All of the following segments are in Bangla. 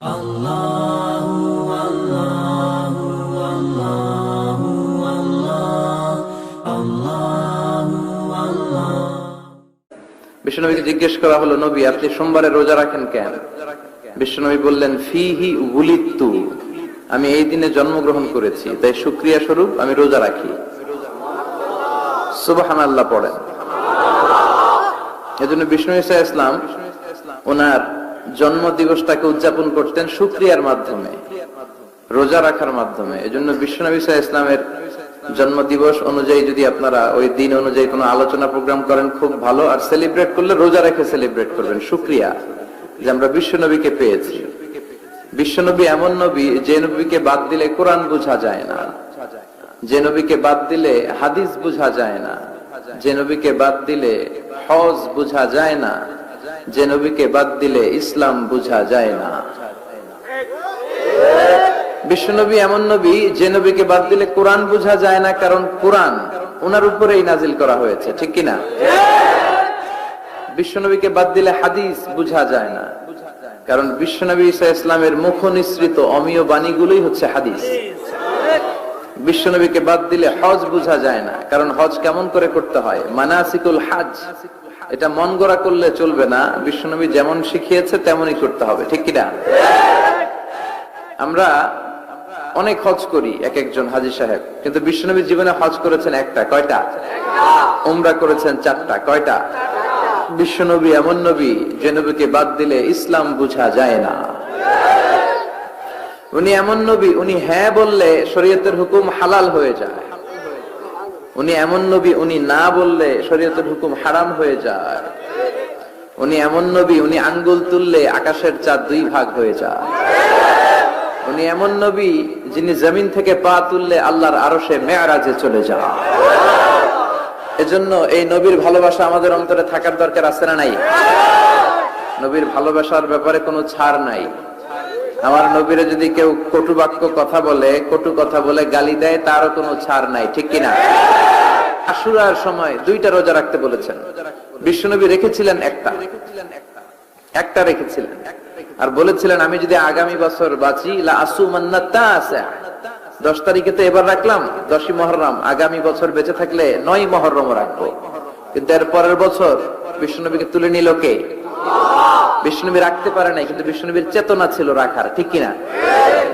বিশ্বনবীকে জিজ্ঞেস করা হলো, নবী, আপনি সোমবারে রোজা রাখেন কেন? বিশ্বনবী বললেন, ফিহি উলিত্তু, আমি এই দিনে জন্মগ্রহণ করেছি, তাই সুক্রিয়া স্বরূপ আমি রোজা রাখি। সুবাহান আল্লাহ পড়েন। এজন্য বিষ্ণু ইসা ইসলাম, ওনার জন্ম দিবসটাকে উদযাপন করতেন সুক্রিয়ার মাধ্যমে, রোজা রাখার মাধ্যমে। এজন্য বিশ্বনবী ইসা ইসলামের জন্ম দিবস অনুযায়ী যদি আপনারা ওই দিন অনুযায়ী কোনো আলোচনা প্রোগ্রাম করেন, খুব ভালো। আর সেলিব্রেট করলে রোজা রেখে সেলিব্রেট করবেন। সুক্রিয়া যে আমরা বিশ্বনবীকে পেয়েছি। বিশ্বনবী এমন নবী যে নবীকে বাদ দিলে কোরআন বোঝা যায় না। যে নবীকে বাদ দিলে হাদিস বোঝা যায় না। যে নবীকে বাদ দিলে হজ বোঝা যায় না। যে নবীকে বাদ দিলে ইসলাম বোঝা যায় না। বিশ্বনবী এমন নবী, যে নবীকে বাদ দিলে কোরআন বোঝা যায় না, কারণ কোরআন ওনার উপরেই নাজিল করা হয়েছে, ঠিক কিনা? বিশ্বনবীকে বাদ দিলে হাদিস বোঝা যায় না, কারণ বিশ্বনবী ইসা ইসলামের মুখ নিঃসৃত অমীয় বাণীগুলোই হচ্ছে হাদিস। বিশ্বনবীকে বাদ দিলে হজ বোঝা যায় না, কারণ হজ কেমন করে করতে হয়? মানাসিকুল হাজ। এটা মন গড়া করলে চলবে না। বিশ্বনবী যেমন শিখিয়েছে, তেমনই করতে হবে। ঠিক কিনা? আমরা অনেক হজ করি, এক একজন হাজি সাহেব। কিন্তু বিশ্বনবী জীবনে হজ করেছেন একটা, কয়টা? উমরা করেছেন চারটা, কয়টা? বিশ্বনবী এমন নবী যে নবীকে বাদ দিলে ইসলাম বুঝা যায় না। উনি এমন নবী, উনি হ্যাঁ বললে শরীয়তের হুকুম হালাল হয়ে যায়। উনি এমন নবী, উনি না বললে শরীয়তের হুকুম হারাম হয়ে যায়। উনি এমন নবী, উনি আঙ্গুল তুললে আকাশের চাঁদ দুই ভাগ হয়ে যায়। উনি এমন নবী, যিনি জমিন থেকে পা তুললে আল্লাহর আরও সে মেয়ারাজে চলে যান এজন্য এই নবীর ভালোবাসা আমাদের অন্তরে থাকার দরকার আছে না নাই? নবীর ভালোবাসার ব্যাপারে কোনো ছাড় নাই। আমার নবীরে যদি কেউ কটু বাক্য কথা বলে, কটু কথা বলে গালি দেয়, তারও কোনো ছাড় নাই, ঠিক কিনা? আশুরার সময় দুইটা রোজা রাখতে বলেছেন। বিশ্বনবী রেখেছিলেন একটা। একটা রেখেছিলেন। আর বলেছিলেন, আমি যদি আগামী বছর বাঁচি দশ তারিখে তো এবার রাখলাম, দশই মহরম। আগামী বছর বেঁচে থাকলে নয় মহরম রাখব। কিন্তু এর পরের বছর বিষ্ণুনবীকে তুলে নিল কে? বিষ্ণুনবী রাখতে পারে নাই, কিন্তু বিষ্ণুনবীর চেতনা ছিল রাখার, ঠিক কিনা?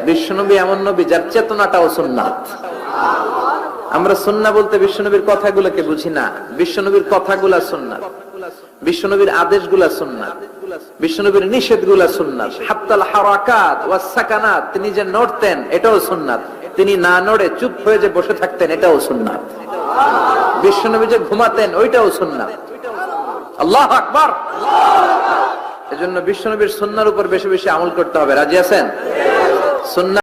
বিষ্ণুনবী এমন নবী যার চেতনাটাও সুন্নাত। আমরা সুন্না বলতে বিশ্বনবীর কথাগুলোকে বুঝি না। বিশ্বনবীর কথাগুলা সুন্নাত। বিশ্বনবীর আদেশগুলা সুন্নাত। বিশ্বনবীর নিষেধগুলা সুন্নাত। হাত্তাল হারাকাত ওয়াস সাকানাত, তিনি যে নড়তেন, এটাও সুন্নাত। তিনি না নড়ে চুপ হয়ে যে বসে থাকতেন, এটাও সুন্নাত। বিশ্বনবী যে ঘুমাতেন, ওইটাও সুন্নাত। আল্লাহ আকবার! এজন্য বিশ্বনবীর সন্ন্যার উপর বেশি বেশি আমল করতে হবে। রাজি আছেন? সুন্নাহ